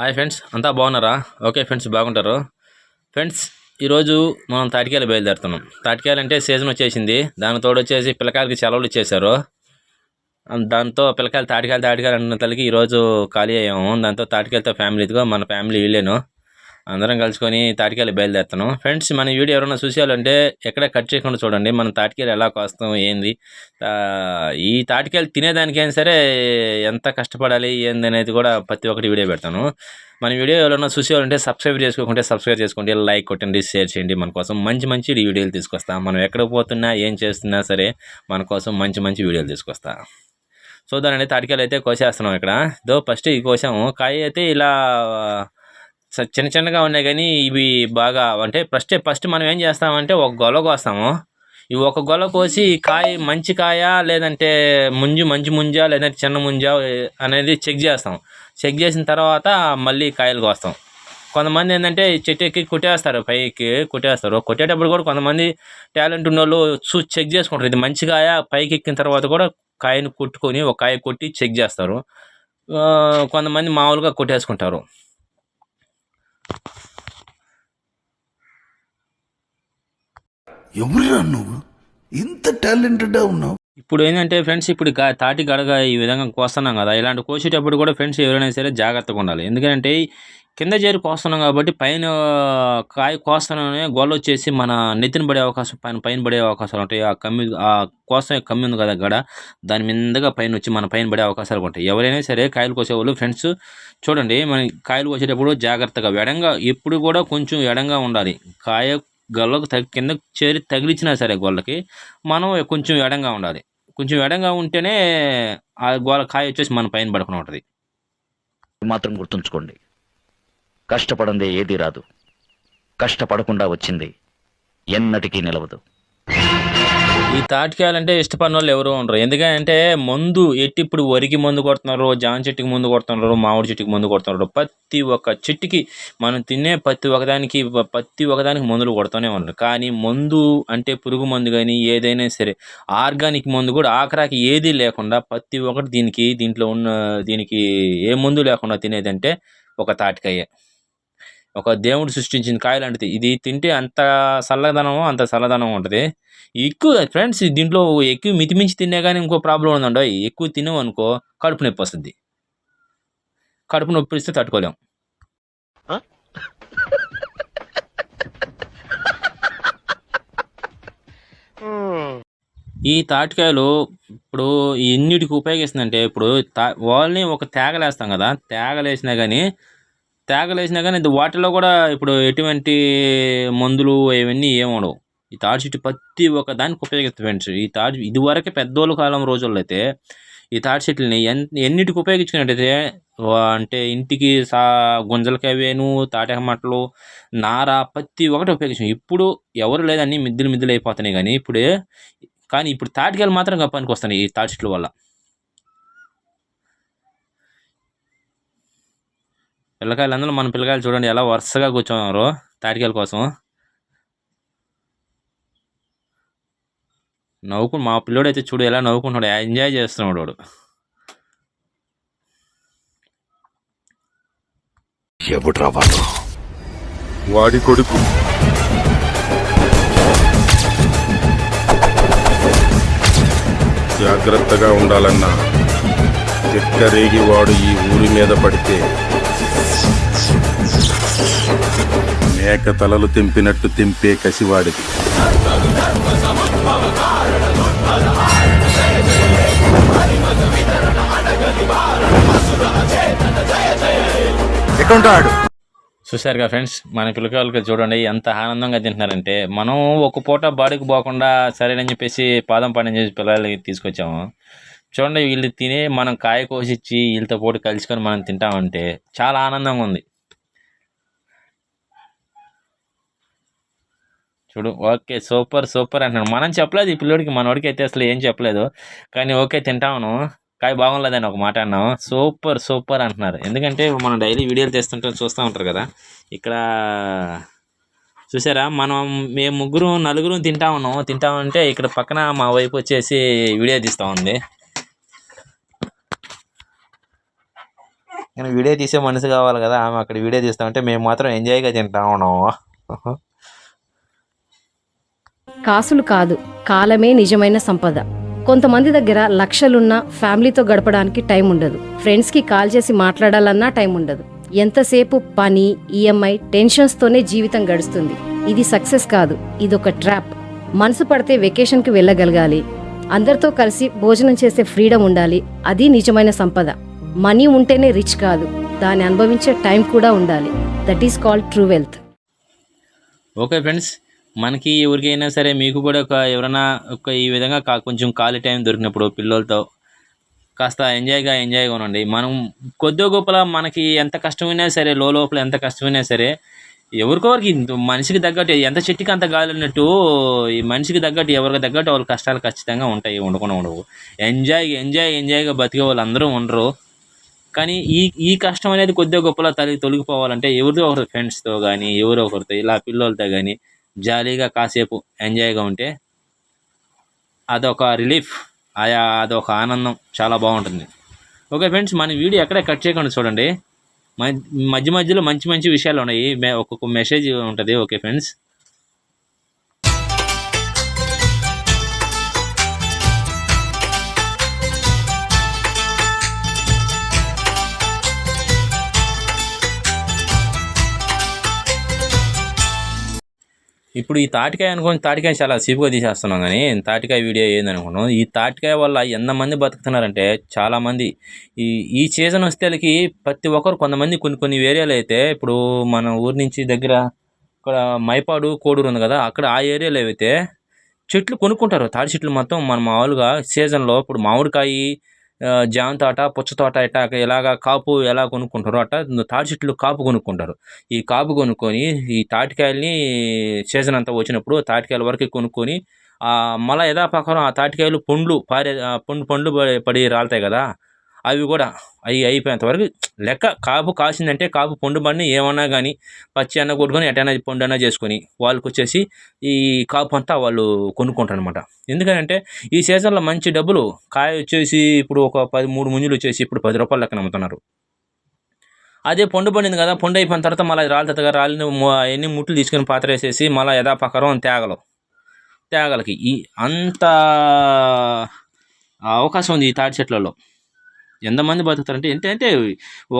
Hi friends అంతా బాగున్నారా? Okay friends బాగుంటారు. ఫ్రెండ్స్ ఈరోజు మనం తాటికాయలు బయలుదేరుతున్నాం. తాటికాయలు అంటే సీజన్ వచ్చేసింది. దాని తోడు వచ్చేసి పిల్లకాయలకి సెలవులు ఇచ్చేశారు. దాంతో పిల్లకాయలు తాటికాయలు తాటికాయలు అన్న తల్లికి ఈరోజు ఖాళీ అయ్యాము. దాంతో తాటికాయలతో ఫ్యామిలీతో మన ఫ్యామిలీ వెళ్ళాను. అందరం కలుసుకొని తాటికాయలు బయలుదేరుతాను. ఫ్రెండ్స్ మన వీడియో ఎవరైనా చూసేయాలంటే ఎక్కడ కట్ చేయకుండా చూడండి. మనం తాటికాయలు ఎలా కోస్తాం ఏంది? ఈ తాటికాయలు తినేదానికైనా సరే ఎంత కష్టపడాలి ఏంది అనేది కూడా ప్రతి ఒక్కటి వీడియో పెడతాను. మన వీడియో ఎవరైనా చూసేవాలంటే సబ్స్క్రైబ్ చేసుకోకుంటే సబ్స్క్రైబ్ చేసుకోండి. లైక్ కొట్టండి షేర్ చేయండి. మన కోసం మంచి మంచి వీడియోలు తీసుకొస్తాం. మనం ఎక్కడ పోతున్నా ఏం చేస్తున్నా సరే మన కోసం మంచి మంచి వీడియోలు తీసుకొస్తా. సో దాని తాటికాయలు అయితే కోసేస్తున్నాం ఇక్కడ. దో ఫస్ట్ ఈ కోసాము. కాయ అయితే ఇలా చిన్న చిన్నగా ఉన్నాయి కానీ ఇవి బాగా అంటే ఫస్ట్ ఫస్ట్ మనం ఏం చేస్తామంటే ఒక గొల కోస్తాము. ఈ ఒక గొల కోసి కాయ మంచి కాయ లేదంటే ముంజు మంచి ముంజా లేదంటే చిన్న ముంజా అనేది చెక్ చేస్తాం. చెక్ చేసిన తర్వాత మళ్ళీ కాయలు కోస్తాం. కొంతమంది ఏంటంటే చెట్టు ఎక్కి కొట్టేస్తారు పైకి కొట్టేస్తారు. కొట్టేటప్పుడు కూడా కొంతమంది టాలెంట్ ఉన్న వాళ్ళు చూ చెక్ చేసుకుంటారు. ఇది మంచి కాయ పైకి ఎక్కిన తర్వాత కూడా కాయను కుట్టుకొని ఒక కాయ కొట్టి చెక్ చేస్తారు. కొంతమంది మామూలుగా కొట్టేసుకుంటారు. ఎవరురా నువ్వు? ఇంత టాలెంటెడ్ ఉన్నావు? ఇప్పుడు ఏంటంటే ఫ్రెండ్స్ ఇప్పుడు తాటి గడగ ఈ విధంగా కోస్తున్నాం కదా ఇలాంటి కోసేటప్పుడు కూడా ఫ్రెండ్స్ ఎవరైనా సరే జాగ్రత్తగా ఉండాలి. ఎందుకంటే కింద చేరి కోస్తున్నాం కాబట్టి పైన కాయ కోస్తున్నానే గొల్ల వచ్చేసి మన నెత్తిన పడే అవకాశం పైన పైన పడే అవకాశాలు ఉంటాయి. ఆ కమ్మి ఆ కోసం కమ్మి ఉంది కదా గడ దాని మీదగా పైన వచ్చి మన పైన పడే అవకాశాలు ఉంటాయి. ఎవరైనా సరే కాయలు కోసేవాళ్ళు ఫ్రెండ్స్ చూడండి మన కాయలు కోసేటప్పుడు జాగ్రత్తగా ఎడంగా ఎప్పుడు కూడా కొంచెం ఎడంగా ఉండాలి. కాయ గొల్లకు తగి కింద చేరి తగిలిచ్చినా సరే గొల్లకి మనం కొంచెం ఎడంగా ఉండాలి. కొంచెం ఎడంగా ఉంటేనే ఆ గోల కాయ వచ్చేసి మన పైన పడకుండా ఉంటుంది. మాత్రం గుర్తుంచుకోండి. కష్టపడందే ఏది రాదు. కష్టపడకుండా వచ్చింది ఎన్నటికీ నిలవదు. ఈ తాటికాయలంటే ఇష్టపడిన వాళ్ళు ఎవరు ఉండరు. ఎందుకంటే మందు ఎట్టి ఇప్పుడు వరికి మందు కొడుతున్నారు జాన్ చెట్టుకి మందు కొడుతున్నారు మామిడి చెట్టుకి మందు కొడుతున్నారు ప్రతి ఒక్క చెట్టుకి మనం తినే ప్రతి ఒకదానికి ప్రతి ఒకదానికి మందులు కొడుతూనే ఉన్నారు. కానీ మందు అంటే పురుగు మందు కానీ ఏదైనా సరే ఆర్గానిక్ మందు కూడా ఆఖరాకి ఏది లేకుండా ప్రతి ఒక్కటి దీనికి దీంట్లో ఉన్న దీనికి ఏ మందు లేకుండా తినేదంటే ఒక తాటికాయే. ఒక దేవుడు సృష్టించిన కాయ లాంటిది. ఇది తింటే అంత చల్లదనమో అంత చల్లదనం ఉంటుంది. ఎక్కువ ఫ్రెండ్స్ దీంట్లో ఎక్కువ మితిమించి తిన్నా కానీ ఇంకో ప్రాబ్లం ఉందండి ఎక్కువ తిన్నావు అనుకో కడుపు నొప్పి వస్తుంది. కడుపు నొప్పి ఇస్తే తట్టుకోలేం. ఈ తాటికాయలు ఇప్పుడు ఎన్నిటికి ఉపయోగిస్తుందంటే ఇప్పుడు తా వాళ్ళని ఒక తేగలేస్తాం కదా తేగలేసినా కానీ తేగలేసినా కానీ ఇది వాటిలో కూడా ఇప్పుడు ఎటువంటి మందులు ఇవన్నీ ఏమి ఉండవు. ఈ తాడి చెట్టు ప్రతి ఒక్క దానికి ఉపయోగిస్తుంది ఫ్రెండ్స్. ఈ తాడి ఇదివరకే పెద్దోళ్ళ కాలం రోజుల్లో అయితే ఈ తాడి చెట్లని ఎన్ ఎన్నిటికి ఉపయోగించుకున్నట్టయితే అంటే ఇంటికి సా గుంజలకి అవేను తాటాక మట్టలు నార ప్రతి ఒక్కటి ఉపయోగించాం ఇప్పుడు ఎవరు లేదని మిద్దులు మిద్దులు అయిపోతున్నాయి కానీ ఇప్పుడే కానీ ఇప్పుడు తాటికాయలు మాత్రం గప్పానికి వస్తున్నాయి ఈ తాటి చెట్ల వల్ల. పిల్లకాయలు అందరూ మన పిల్లకాయలు చూడండి ఎలా వరుసగా కూర్చున్నారు తాటికాయల కోసం. నవ్వుకు మా పిల్లోడు అయితే చూడు ఎలా నవ్వుకుంటున్నాడు. ఎంజాయ్ చేస్తున్నాడు వాడు. ఎవడురా వాడు? వాడి కొడుకు. జాగ్రత్తగా ఉండాలన్నా. చెక్కరేగి వాడు ఈ ఊరి మీద పడితే మేక తలలు తెంపినట్టు తెంపే కసివాడిది. ఎక్కడుంటాడు? చూశారుగా ఫ్రెండ్స్ మన పిల్లకాయలకి చూడండి ఎంత ఆనందంగా తింటున్నారంటే మనం ఒక పూట బాడీకి పోకుండా సరేనని చెప్పేసి పాదం పండుగ చేసి పిల్లలకి తీసుకొచ్చాము. చూడండి వీళ్ళు తినే మనం కాయ కోసిచ్చి వీళ్ళతో పాటు కలుసుకొని మనం తింటామంటే చాలా ఆనందంగా ఉంది. చూడు. ఓకే సూపర్ సూపర్ అంటున్నాడు. మనం చెప్పలేదు ఈ పిల్లోడికి మనోడికి అయితే అసలు ఏం చెప్పలేదు. కానీ ఓకే తింటాను కాయ బాగుండలేదని ఒక మాట అన్నాం. సూపర్ సూపర్ అంటున్నారు. ఎందుకంటే మనం డైలీ వీడియోలు తెస్తుంటాం చూస్తూ ఉంటారు కదా. ఇక్కడ చూసారా? మనం మేము ముగ్గురు నలుగురు తింటా ఉన్నాం. తింటా ఉంటే ఇక్కడ పక్కన మా వైపు వచ్చేసి వీడియో తీస్తూ ఉంది. కానీ వీడియో తీసే మనసు కావాలి కదా. ఆమె అక్కడ వీడియో తీస్తామంటే మేము మాత్రం ఎంజాయ్గా తింటా ఉన్నాము కాసులు కాదు కాలమే నిజమైన సంపద. కొంతమంది దగ్గర లక్షలున్నా ఫ్యామిలీతో గడపడానికి టైం ఉండదు. ఫ్రెండ్స్కి కాల్ చేసి మాట్లాడాలన్నా టైం ఉండదు. ఎంతసేపు పని ఈఎంఐ టెన్షన్స్తోనే జీవితం గడుస్తుంది. ఇది సక్సెస్ కాదు ఇదొక ట్రాప్. మనసు పడితే వెకేషన్కి వెళ్ళగలగాలి. అందరితో కలిసి భోజనం చేసే ఫ్రీడమ్ ఉండాలి. అది నిజమైన సంపద. మనీ ఉంటేనే రిచ్ కాదు. దాన్ని అనుభవించే టైం కూడా ఉండాలి. That is called true wealth. Okay friends మనకి ఎవరికైనా సరే మీకు కూడా ఒక ఎవరైనా ఒక ఈ విధంగా కా కొంచెం ఖాళీ టైం దొరికినప్పుడు పిల్లలతో కాస్త ఎంజాయ్గా ఎంజాయ్గా ఉండండి. మనం కొద్ది గొప్పల మనకి ఎంత కష్టమైనా సరే లో లోపల ఎంత కష్టమైనా సరే ఎవరికొవరికి మనిషికి తగ్గట్టు ఎంత చెట్టుకి అంత గాలి అన్నట్టు ఈ మనిషికి తగ్గట్టు ఎవరికి తగ్గట్టు వాళ్ళ కష్టాలు ఖచ్చితంగా ఉంటాయి ఉండకుండా ఉండవు. ఎంజాయ్ ఎంజాయ్ ఎంజాయ్గా బతికే వాళ్ళు అందరూ ఉండరు. కానీ ఈ ఈ కష్టం అనేది కొద్దిగా గొప్పలా తల్లి తొలగిపోవాలంటే ఎవరితో ఒకరు ఫ్రెండ్స్తో కానీ ఎవరో ఒకరితో ఇలా పిల్లలతో కానీ జాలీగా కాసేపు ఎంజాయ్గా ఉంటే అదొక రిలీఫ్ ఆయా అదొక ఆనందం చాలా బాగుంటుంది. ఓకే ఫ్రెండ్స్ మన వీడియో ఎక్కడ కట్ చేయకుండా చూడండి. మ- మధ్య మధ్యలో మంచి మంచి విషయాలు ఉన్నాయి. మే- ఒక్కొక్క మెసేజ్ ఉంటుంది. Okay friends. ఇప్పుడు ఈ తాటికాయ అనుకోని తాటికాయ చాలా సేపుగా తీసేస్తున్నాం కానీ తాటికాయ వీడియో ఏందనుకున్నాం. ఈ తాటికాయ వల్ల ఎంతమంది బతుకుతున్నారంటే చాలామంది ఈ ఈ సీజన్ వస్తేలకి ప్రతి ఒక్కరు కొంతమంది కొన్ని కొన్ని ఏరియాలు అయితే ఇప్పుడు మన ఊరి నుంచి దగ్గర ఇక్కడ మైపాడు కోడూరు ఉంది కదా అక్కడ ఆ ఏరియాలో అయితే చెట్లు కొనుక్కుంటారు. తాటి చెట్లు మొత్తం మన మామూలుగా సీజన్లో ఇప్పుడు మామిడికాయ జామ తోట పుచ్చ తోట ఇట్లా ఇలాగా కాపు ఎలా కొనుక్కుంటారో అట్ట తాటి చెట్లు కాపు కొనుక్కుంటారు. ఈ కాపు కొనుక్కొని ఈ తాటికాయల్ని సీజన్ అంతా వచ్చినప్పుడు తాటికాయల వరకు కొనుక్కొని మళ్ళీ మళ్ళా యథాప్రకారం ఆ తాటికాయలు పండ్లు పారే పండ్లు పండు పండ్లు పడి రాలుతాయి కదా. అవి కూడా అవి అయిపోయేంత వరకు లెక్క కాపు కాసిందంటే కాపు పొండు బండి ఏమన్నా కానీ పచ్చి అన్న కొట్టుకొని ఎటైనా పొండు అన్న చేసుకొని వాళ్ళకి వచ్చేసి ఈ కాపు అంతా వాళ్ళు కొనుక్కుంటారు అనమాట ఎందుకంటే ఈ సీజన్లో మంచి డబ్బులు కాయ వచ్చేసి ఇప్పుడు ఒక పది మూడు ముంజులు వచ్చేసి ఇప్పుడు పది రూపాయలు లెక్కన అమ్ముతున్నారు. అదే పొండు పండింది కదా పండు అయిపోయిన తర్వాత మళ్ళీ రాలుతుంది కదా రాలిన ఎన్ని అవన్నీ ముట్లు తీసుకొని పాత్ర వేసేసి మళ్ళీ యథాపకరం తేగలు తేగలకి ఈ అంత అవకాశం ఉంది ఈ తాటి చెట్లలో. ఎంతమంది బతుకుతారంటే ఎంత అంటే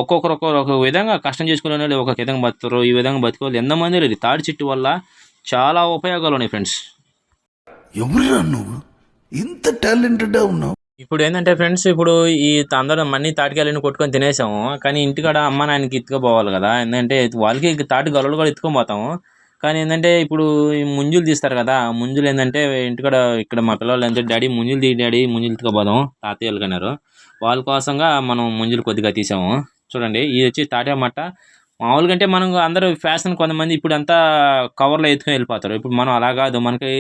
ఒక్కొక్కరు ఒక్కొక్కరు ఒక విధంగా కష్టం చేసుకునే వాళ్ళు ఒక విధంగా బతుకుతారు ఈ విధంగా బతుకోవాలి ఎంతమంది లేదు. తాటి చెట్టు వల్ల చాలా ఉపయోగాలు ఉన్నాయి ఫ్రెండ్స్. ఎవరురా నువ్వు? ఇంత టాలెంటెడ్ ఉన్నావు. ఇప్పుడు ఏంటంటే ఫ్రెండ్స్ ఇప్పుడు ఈ అందరం అన్ని తాటికాయలని కొట్టుకొని తినేసాము. కానీ ఇంటికాడ అమ్మ నాయనకి ఎత్తుకుపోవాలి కదా. ఏంటంటే వాళ్ళకి తాటి గొలలు కూడా ఎత్తుకొని పోతాము కానీ ఏంటంటే ఇప్పుడు ముంజులు తీస్తారు కదా ముంజులు ఏంటంటే ఇంటికాడ ఇక్కడ మా పిల్లలు ఏంటంటే డాడీ ముంజులు తీ డాడీ ముంజులు ఎత్తుకుపోదాం తాతయ్యలు కన్నారు. వాళ్ళ కోసంగా మనం ముంజులు కొద్దిగా తీసాము. చూడండి ఇది వచ్చి తాటే మట్ట. మామూలుగా అంటే మనం అందరూ ఫ్యాషన్ కొంతమంది ఇప్పుడు అంతా కవర్లో ఎత్తుకొని వెళ్ళిపోతారు. ఇప్పుడు మనం అలా కాదు. మనకి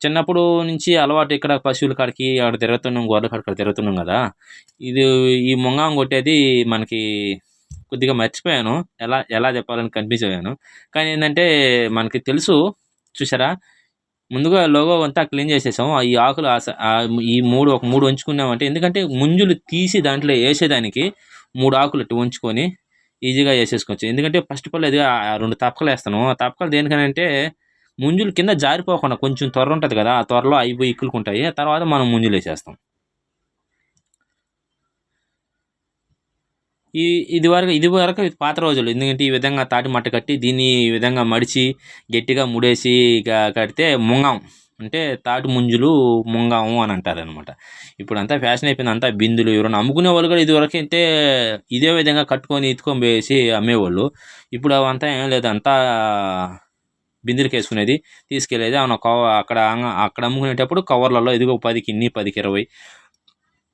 చిన్నప్పుడు నుంచి అలవాటు ఇక్కడ పశువుల కాడికి అక్కడ తిరుగుతున్నాం గోర్ల కాడికి తిరుగుతున్నాం కదా. ఇది ఈ ముంగాం కొట్టేది మనకి కొద్దిగా మర్చిపోయాను. ఎలా ఎలా చెప్పాలని కన్ఫ్యూజ్ అయ్యాను. కానీ ఏంటంటే మనకి తెలుసు చూసారా ముందుగా లోగో అంతా క్లీన్ చేసేసాము. ఈ ఆకులు ఈ మూడు ఒక మూడు ఉంచుకున్నామంటే ఎందుకంటే ముంజులు తీసి దాంట్లో వేసేదానికి మూడు ఆకులు ఇట్టు ఉంచుకొని ఈజీగా వేసేసుకోవచ్చు. ఎందుకంటే ఫస్ట్ ఆఫ్ ఆల్ అది ఆ రెండు తప్పకలు వేస్తాను. ఆ తప్పకలు దేనికనంటే ముంజులు కింద జారిపోకుండా కొంచెం త్వర ఉంటుంది కదా ఆ త్వరలో అయిపోయి ఇక్కులుకుంటాయి. తర్వాత మనం ముంజులు వేసేస్తాం. ఈ ఇది వరకు ఇది వరకు పాత రోజులు. ఎందుకంటే ఈ విధంగా తాటి మట్ట కట్టి దీన్ని ఈ విధంగా మడిచి గట్టిగా ముడేసి కడితే ముంగం. అంటే తాటి ముంజులు ముంగాము అని అంటారు అనమాట ఇప్పుడు అంతా ఫ్యాషన్ అయిపోయింది. అంతా బిందులు ఎవరైనా అమ్ముకునే వాళ్ళు కూడా ఇదివరకు అయితే ఇదే విధంగా కట్టుకొని ఎత్తుకొని పోయేసి అమ్మేవాళ్ళు. ఇప్పుడు అవంతా ఏం లేదు. అంతా బిందెలకి వేసుకునేది తీసుకెళ్ళేది అవును కవ అక్కడ అక్కడ అమ్ముకునేటప్పుడు కవర్లలో ఇదిగో పదికి ఇన్ని పదికి ఇరవై.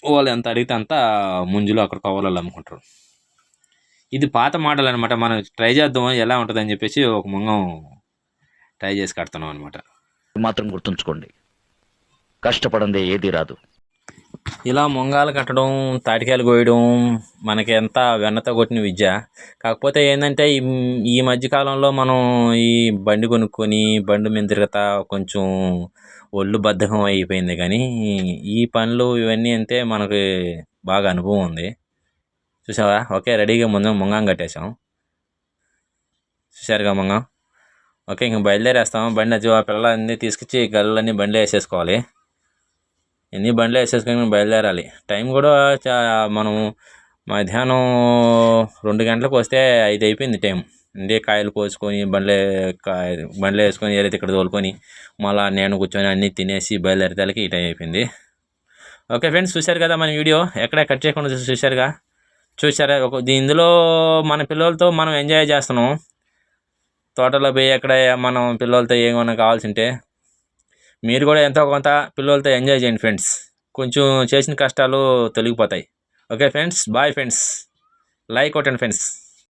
వాళ్ళు ఎంత అడిగితే అంత ముంజులు అక్కడ కవర్లలో అమ్ముకుంటారు. ఇది పాత మోడల్ అనమాట మనం ట్రై చేద్దాం ఎలా ఉంటుందని చెప్పేసి ఒక ముంగం ట్రై చేసి కడుతున్నాం అనమాట మాత్రం గుర్తుంచుకోండి. కష్టపడందే ఏది రాదు. ఇలా ముంగాలు కట్టడం తాటికాయలు కోయడం మనకి ఎంత వెన్నతో కొట్టిన విద్య. కాకపోతే ఏంటంటే ఈ మధ్యకాలంలో మనం ఈ బండి కొనుక్కొని బండి మీద తిరగతా కొంచెం ఒళ్ళు బద్ధకం అయిపోయింది. కానీ ఈ పనులు ఇవన్నీ అంతే మనకి బాగా అనుభవం ఉంది. చూసావా ఓకే రెడీగా ముందు ముంగం కట్టేసాం చూసారుగా ముంగం? ఓకే ఇంక బయలుదేరేస్తాం. బండి అది ఆ పిల్లలన్నీ తీసుకొచ్చి గల్లన్నీ బండిలో వేసేసుకోవాలి. ఎన్ని బండ్లు వేసేసుకొని బయలుదేరాలి? టైం కూడా చా మనం మధ్యాహ్నం రెండు గంటలకు వస్తే ఐదు అయిపోయింది టైం. అంటే కాయలు కోసుకొని బండ్లే కాయ బండ్లు వేసుకొని ఏదైతే ఇక్కడ తోలుకొని మళ్ళీ నేను కూర్చొని అన్నీ తినేసి బయలుదేరేతాలకి ఈ టైం అయిపోయింది. ఓకే ఫ్రెండ్స్ చూశారు కదా మన వీడియో? ఎక్కడ కట్ చేయకుండా చూశారుగా? చూసారా ఒక దీ- ఇందులో మన పిల్లలతో మనం ఎంజాయ్ చేస్తున్నాం. తోటలో పోయి ఎక్కడ మనం పిల్లలతో ఏమైనా కావాల్సింటే మీరు కూడా ఎంతో కొంత పిల్లలతో ఎంజాయ్ చేయండి ఫ్రెండ్స్ కొంచెం చేసిన కష్టాలు తొలగిపోతాయి. Okay friends bye friends like కొట్టండి ఫ్రెండ్స్